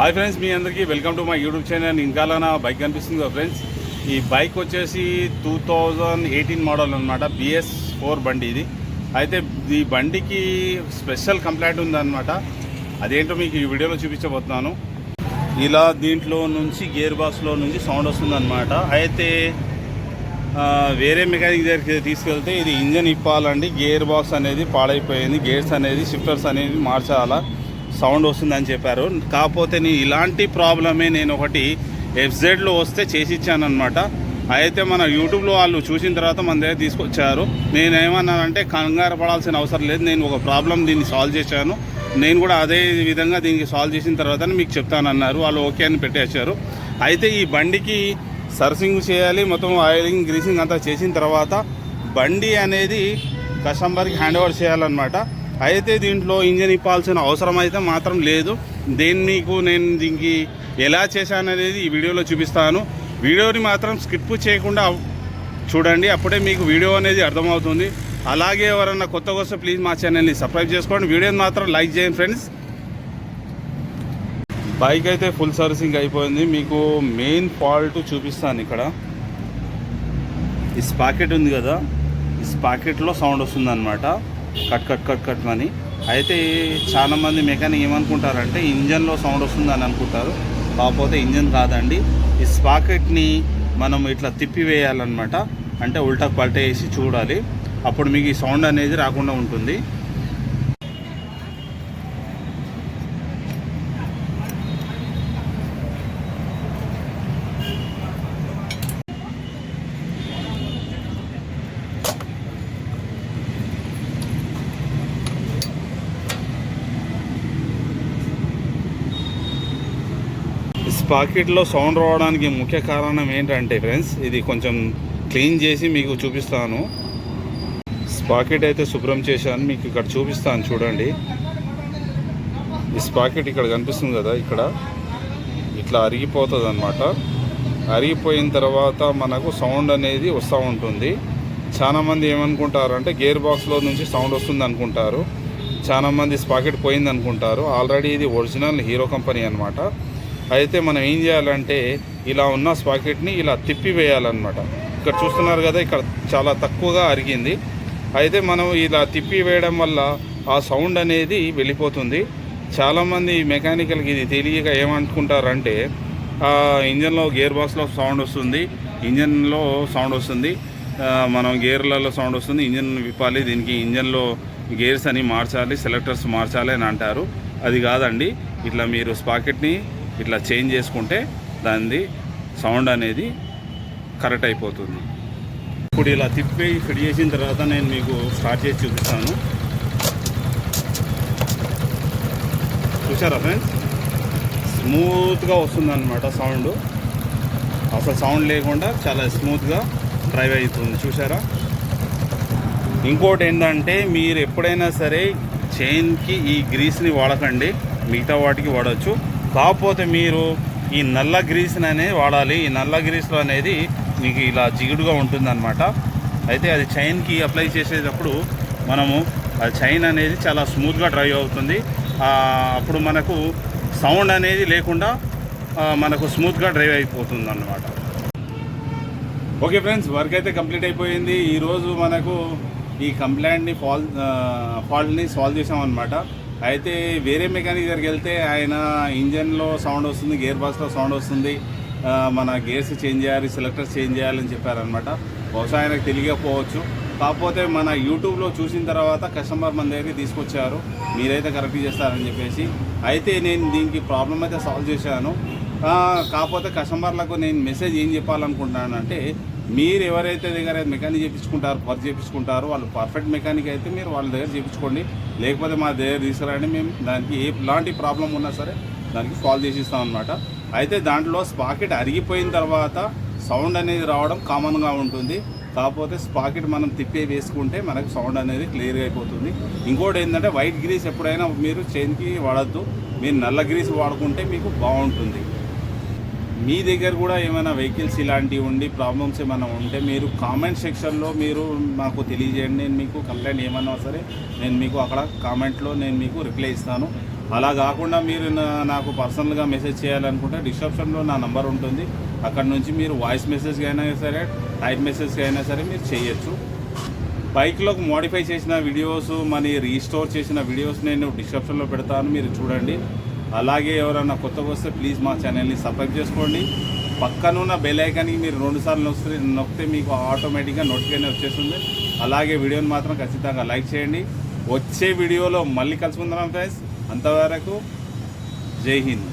Hi friends మీ అందరికీ welcome to my YouTube channel. ఇంకా నా బైక్ కనిపిస్తుంది ఫ్రెండ్స్? ఈ బైక్ వచ్చేసి టూ థౌజండ్ ఎయిటీన్ మోడల్ అనమాట బిఎస్ ఫోర్ బండి ఇది. అయితే ఈ బండికి స్పెషల్ కంప్లైంట్ ఉందన్నమాట. అదేంటో మీకు ఈ వీడియోలో చూపించబోతున్నాను. ఇలా దీంట్లో నుంచి గేర్ బాక్స్లో నుంచి సౌండ్ వస్తుందన్నమాట. అయితే వేరే మెకానిక్ దగ్గరికి తీసుకెళ్తే ఇది ఇంజన్ ఇప్పాలండి. గేర్ బాక్స్ అనేది పాడైపోయింది. గేర్స్ అనేది షిఫ్టర్స్ అనేది మార్చాలా. సౌండ్ వస్తుందని చెప్పారు. కాకపోతే నేను ఇలాంటి ప్రాబ్లమే నేను ఒకటి ఎఫ్జెడ్లో వస్తే చేసిచ్చానమాట అయితే మన యూట్యూబ్లో వాళ్ళు చూసిన తర్వాత మన దగ్గర తీసుకొచ్చారు. నేను ఏమన్నానంటే కంగారు పడాల్సిన అవసరం లేదు. నేను ఒక ప్రాబ్లం దీన్ని సాల్వ్ చేశాను. నేను కూడా అదే విధంగా దీనికి సాల్వ్ చేసిన తర్వాత మీకు చెప్తానన్నారు. వాళ్ళు ఓకే అని పెట్టేశారు. అయితే ఈ బండికి సర్సింగ్ చేయాలి మొత్తం ఆయిలింగ్ గ్రీసింగ్ అంతా చేసిన తర్వాత బండి అనేది కస్టమర్కి హ్యాండ్ ఓవర్ చేయాలన్నమాట. అయితే దీంట్లో ఇంజన్ ఇప్పాల్సిన అవసరం అయితే మాత్రం లేదు. దేన్ని మీకు నేను దీనికి ఎలా చేశాననేది ఈ వీడియోలో చూపిస్తాను. వీడియోని మాత్రం స్కిప్ చేయకుండా చూడండి అప్పుడే మీకు వీడియో అనేది అర్థమవుతుంది. అలాగే ఎవరన్నా కొత్తగా వస్తే ప్లీజ్ మా ఛానల్ని సబ్స్క్రైబ్ చేసుకోండి. వీడియోని మాత్రం లైక్ చేయండి ఫ్రెండ్స్. బైక్ అయితే ఫుల్ సర్వీసింగ్ అయిపోయింది. మీకు మెయిన్ ఫాల్ట్ చూపిస్తాను ఇక్కడ. ఈ స్పాకెట్ ఉంది కదా ఈ స్పాకెట్లో సౌండ్ వస్తుంది అనమాట కట్ కట్ కట్ కట్ అని అయితే చాలా మంది మెకానిక్ ఏమనుకుంటారంటే ఇంజన్లో సౌండ్ వస్తుందని అనుకుంటారు. కాకపోతే ఇంజన్ కాదండి ఈ స్పాకెట్ని మనం ఇట్లా తిప్పి వేయాలన్నమాట అంటే ఉల్టా పల్టా వేసి చూడాలి. అప్పుడు మీకు ఈ సౌండ్ అనేది రాకుండా ఉంటుంది. స్పాకెట్లో సౌండ్ రావడానికి ముఖ్య కారణం ఏంటంటే ఫ్రెండ్స్ ఇది కొంచెం క్లీన్ చేసి మీకు చూపిస్తాను. స్పాకెట్ అయితే శుభ్రం చేశాను మీకు ఇక్కడ చూపిస్తాను చూడండి. ఈ స్పాకెట్ ఇక్కడ కనిపిస్తుంది కదా ఇక్కడ. ఇట్లా అరిగిపోతుంది అనమాట అరిగిపోయిన తర్వాత మనకు సౌండ్ అనేది వస్తూ ఉంటుంది. చాలామంది ఏమనుకుంటారంటే గేర్ బాక్స్లో నుంచి సౌండ్ వస్తుంది అనుకుంటారు. చాలామంది స్పాకెట్ పోయింది అనుకుంటారు ఆల్రెడీ ఇది ఒరిజినల్ హీరో కంపెనీ అనమాట అయితే మనం ఏం చేయాలంటే ఇలా ఉన్న స్పాకెట్ని ఇలా తిప్పి వేయాలన్నమాట ఇక్కడ చూస్తున్నారు కదా ఇక్కడ చాలా తక్కువగా అరిగింది. అయితే మనం ఇలా తిప్పి వేయడం వల్ల ఆ సౌండ్ అనేది వెళ్ళిపోతుంది. చాలామంది మెకానికల్కి ఇది తెలియక ఏమనుకుంటారంటే ఇంజన్లో గేర్ బాక్స్లో సౌండ్ వస్తుంది ఇంజన్లో సౌండ్ వస్తుంది మనం గేర్లలో సౌండ్ వస్తుంది ఇంజన్ విప్పాలి దీనికి ఇంజన్లో గేర్స్ అని మార్చాలి సెలెక్టర్స్ మార్చాలి అని అంటారు. అది కాదండి ఇట్లా మీరు స్పాకెట్ని ఇట్లా చేంజ్ చేసుకుంటే దానిది సౌండ్ అనేది కరెక్ట్ అయిపోతుంది. ఇప్పుడు ఇలా తిప్పి ఫిట్ చేసిన తర్వాత నేను మీకు స్టార్ట్ చేసి చూపిస్తాను. చూసారా ఫ్రెండ్స్? స్మూత్గా వస్తుందన్నమాట సౌండ్. అసలు సౌండ్ లేకుండా చాలా స్మూత్గా డ్రైవ్ అవుతుంది. చూసారా ఇంకోటి ఏంటంటే మీరు ఎప్పుడైనా సరే చైన్కి ఈ గ్రీస్ని వాడకండి. మిగతా వాటికి వాడచ్చు. కాకపోతే మీరు ఈ నల్ల గ్రీస్ని అనేది వాడాలి. ఈ నల్ల గ్రీస్లో అనేది మీకు ఇలా జిగుడుగా ఉంటుందన్నమాట. అయితే అది చైన్కి అప్లై చేసేటప్పుడు మనము ఆ చైన్ అనేది చాలా స్మూత్గా డ్రైవ్ అవుతుంది. అప్పుడు మనకు సౌండ్ అనేది లేకుండా మనకు స్మూత్గా డ్రైవ్ అయిపోతుంది అన్నమాట ఓకే ఫ్రెండ్స్ వర్క్ అయితే కంప్లీట్ అయిపోయింది. ఈరోజు మనకు ఈ కంప్లైంట్ని ఫాల్ ఫాల్ట్ని సాల్వ్ చేసామన్నమాట అయితే వేరే మెకానిక్ దగ్గరికి వెళ్తే ఆయన ఇంజన్లో సౌండ్ వస్తుంది గేర్ బాక్స్లో సౌండ్ వస్తుంది. మన గేర్స్ చేంజ్ చేయాలి సెలెక్టర్స్ చేంజ్ చేయాలని చెప్పారనమాట బహుశా ఆయనకు తెలియకపోవచ్చు. కాకపోతే మన యూట్యూబ్లో చూసిన తర్వాత కస్టమర్ మన దగ్గరికి తీసుకొచ్చారు. మీరైతే కరెక్ట్ చేస్తారని చెప్పేసి. అయితే నేను దీనికి ప్రాబ్లం అయితే సాల్వ్ చేశాను. కాకపోతే కస్టమర్లకు నేను మెసేజ్ ఏం చెప్పాలనుకుంటున్నానంటే మీరు ఎవరైతే దగ్గర మెకానిక్ చేయించుకుంటారు వర్క్ చేయించుకుంటారో వాళ్ళు పర్ఫెక్ట్ మెకానిక్ అయితే మీరు వాళ్ళ దగ్గర చేయించుకోండి లేకపోతే మా దగ్గర తీసుకురండి మేము దానికి ఏ ఎలాంటి ప్రాబ్లం ఉన్నా సరే దానికి కాల్ చేసి ఇస్తాం అనమాట అయితే దాంట్లో స్పాకెట్ అరిగిపోయిన తర్వాత సౌండ్ అనేది రావడం కామన్గా ఉంటుంది. కాకపోతే స్పాకెట్ మనం తిప్పే వేసుకుంటే మనకు సౌండ్ అనేది క్లియర్గా అయిపోతుంది. ఇంకోటి ఏంటంటే వైట్ గ్రీస్ ఎప్పుడైనా మీరు చైన్కి వాడద్దు. మీరు నల్ల గ్రీస్ వాడుకుంటే మీకు బాగుంటుంది. మీ దగ్గర కూడా ఏమైనా వెహికల్స్ ఇలాంటివి ఉండి ప్రాబ్లమ్స్ ఏమైనా ఉంటే మీరు కామెంట్ సెక్షన్లో మీరు మాకు తెలియజేయండి. నేను మీకు కంప్లైంట్ ఏమన్నా సరే నేను మీకు అక్కడ కామెంట్లో నేను మీకు రిప్లై ఇస్తాను. అలా కాకుండా మీరు నాకు పర్సనల్గా మెసేజ్ చేయాలనుకుంటే డిస్క్రిప్షన్లో నా నంబర్ ఉంటుంది. అక్కడ నుంచి మీరు వాయిస్ మెసేజ్కి అయినా సరే టైప్ మెసేజ్కి అయినా సరే మీరు చేయొచ్చు. బైక్లోకి మోడిఫై చేసిన వీడియోస్ మనీ రీస్టోర్ చేసిన వీడియోస్ నేను డిస్క్రిప్షన్లో పెడతాను. మీరు చూడండి. అలాగే ఎవరైనా కొత్తగా వస్తే ప్లీజ్ మా ఛానల్ని సబ్స్క్రైబ్ చేసుకోండి. పక్కనున్న బెల్ ఐకాన్కి మీరు రెండుసార్లు నొక్కితే నొక్కితే మీకు ఆటోమేటిక్గా నోటిఫికేషన్ వచ్చేస్తుంది. అలాగే వీడియోని మాత్రం ఖచ్చితంగా లైక్ చేయండి. వచ్చే వీడియోలో మళ్ళీ కలుసుకుందాం ఫ్రెండ్స్ అంతవరకు జై హింద్.